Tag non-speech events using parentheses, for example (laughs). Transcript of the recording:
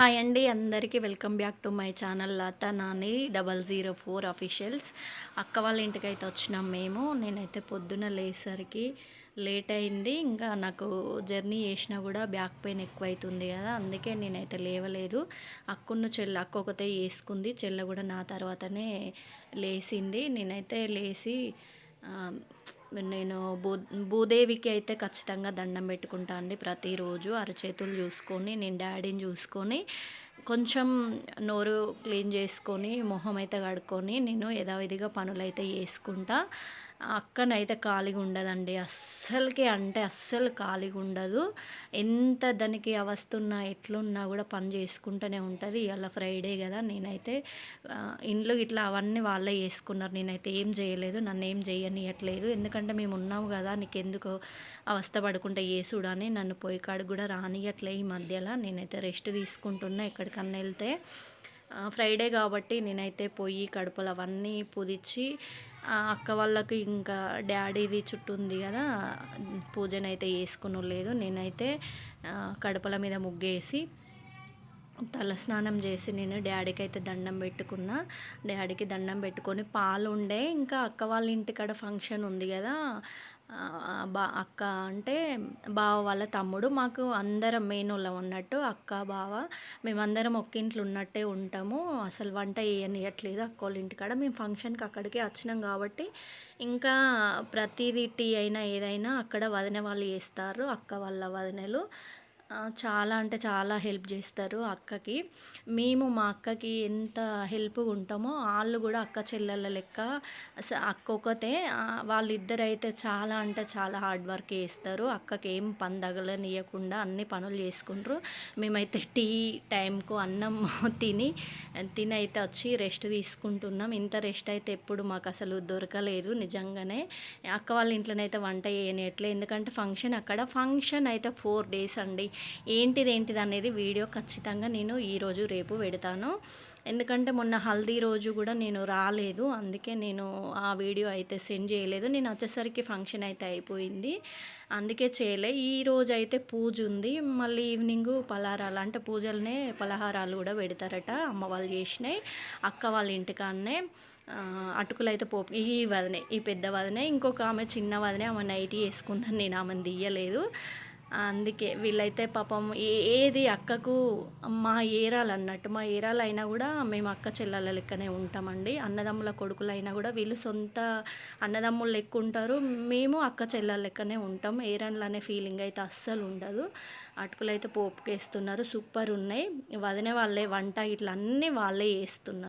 Hi అండి అందరికీ welcome back to my channel Latha Nani double zero four officials. అక్క వాళ్ళ ఇంటికి అయితే వచ్చినాం మేము. నేనైతే పొద్దున లేసరికి లేట్ అయింది. ఇంకా నాకు జర్నీ చేసినా కూడా బ్యాక్ పెయిన్ ఎక్కువ అవుతుంది కదా అందుకే నేనైతే లేవలేదు. అక్కున్న చెల్ల అక్క ఒకతే వేసుకుంది చెల్ల కూడా నా తర్వాతనే లేచింది నేనైతే లేచి నేను భూ భూదేవికి అయితే ఖచ్చితంగా దండం పెట్టుకుంటా అండి ప్రతిరోజు అరచేతులు చూసుకొని నేను డాడీని చూసుకొని కొంచెం నోరు క్లీన్ చేసుకొని మొహం అయితే కడుక్కొని నేను యథావిధిగా పనులు అయితే చేసుకుంటా. అక్కనైతే ఖాళీగా ఉండదండి. అస్సలకి అంటే అస్సలు ఖాళీగా ఉండదు. ఎంత దానికి అవస్తున్నా ఎట్లున్నా కూడా పని చేసుకుంటూనే ఉంటుంది. ఇవాళ ఫ్రైడే కదా నేనైతే ఇండ్లు ఇట్లా అవన్నీ వాళ్ళే చేసుకున్నారు. నేనైతే ఏం చేయలేదు నన్ను ఏం చేయనియట్లేదు. ఎందుకంటే మేము ఉన్నాము కదా నీకు ఎందుకు అవస్థ పడుకుంటే ఏసుడని నన్ను పోయి కాడికి కూడా రానియట్లే ఈ మధ్యలో. నేనైతే రెస్ట్ తీసుకుంటున్నా ఎక్కడికన్నా వెళ్తే. ఫ్రైడే కాబట్టి నేనైతే పొయ్యి కడుపులు అవన్నీ పుదిచ్చి అక్క వాళ్ళకి ఇంకా డాడీది చుట్టూ ఉంది కదా పూజనైతే వేసుకుని లేదు. నేనైతే కడపల మీద ముగ్గేసి తల స్నానం చేసి నేను డాడీకి అయితే దండం పెట్టుకున్నా. డాడీకి దండం పెట్టుకొని పాలు ఉండే ఇంకా అక్క వాళ్ళ ఇంటికాడ ఫంక్షన్ ఉంది కదా. బా అక్క అంటే బావ వాళ్ళ తమ్ముడు. మాకు అందరం మేనోళ్ళం ఉన్నట్టు అక్క బావ. మేమందరం ఒక్క ఇంట్లో ఉన్నట్టే ఉంటాము. అసలు వంట వేయనియట్లేదు అక్క వాళ్ళ ఇంటికాడ. మేము ఫంక్షన్కి అక్కడికే వచ్చినాం కాబట్టి ఇంకా ప్రతిదీ టీ అయినా ఏదైనా అక్కడ వదిన వాళ్ళు చేస్తారు. అక్క వాళ్ళ వదినలు. చాలా అంటే చాలా హెల్ప్ చేస్తారు అక్కకి. మేము మా అక్కకి ఎంత హెల్ప్గా ఉంటామో వాళ్ళు కూడా అక్క చెల్లెల లెక్క అక్క వాళ్ళిద్దరు అయితే చాలా అంటే చాలా హార్డ్ వర్క్ చేస్తారు. అక్కకి ఏం పని తగలనియకుండా అన్ని పనులు చేసుకుంటారు మేమైతే టీ టైంకు అన్నం (laughs) తిని తిని అయితే వచ్చి రెస్ట్ తీసుకుంటున్నాం. ఇంత రెస్ట్ అయితే ఎప్పుడు మాకు అసలు దొరకలేదు నిజంగానే. అక్క వాళ్ళ ఇంట్లోనైతే వంట చేయనట్లే. ఎందుకంటే ఫంక్షన్ అక్కడ. ఫంక్షన్ అయితే ఫోర్ డేస్ అండి. ఏంటిది ఏంటిది అనేది వీడియో ఖచ్చితంగా నేను ఈరోజు రేపు పెడతాను. ఎందుకంటే మొన్న హల్దీ రోజు కూడా నేను రాలేదు. అందుకే నేను ఆ వీడియో అయితే సెండ్ చేయలేదు. నేను వచ్చేసరికి ఫంక్షన్ అయితే అయిపోయింది. అందుకే చేయలే. ఈ రోజు అయితే పూజ ఉంది. మళ్ళీ ఈవినింగ్ పలహారాలు అంటే పూజలనే పలహారాలు కూడా పెడతారట. అమ్మ వాళ్ళు చేసినాయి అక్క వాళ్ళ ఇంటికాడనే అటుకులు అయితే పోపు ఈ వదనే ఈ పెద్ద వదనే ఇంకొక ఆమె చిన్న వదనే ఆమె నైటీ వేసుకుందని నేను ఆమెను తీయలేదు. అందుకే వీళ్ళైతే పాపం ఏది అక్కకు మా ఏరాలు అన్నట్టు మా ఏరాలు అయినా కూడా మేము అక్క చెల్లెల లెక్కనే ఉంటామండి. అన్నదమ్ముల కొడుకులు అయినా కూడా వీళ్ళు సొంత అన్నదమ్ములు లెక్క ఉంటారు మేము అక్క చెల్లెల లెక్కనే ఉంటాం. ఏరన్లు అనే ఫీలింగ్ అయితే అస్సలు ఉండదు. అటుకులు అయితే పోపుకేస్తున్నారు. సూపర్ ఉన్నాయి. వదిన వాళ్ళే వంట ఇట్లా అన్నీ వాళ్ళే వేస్తున్నారు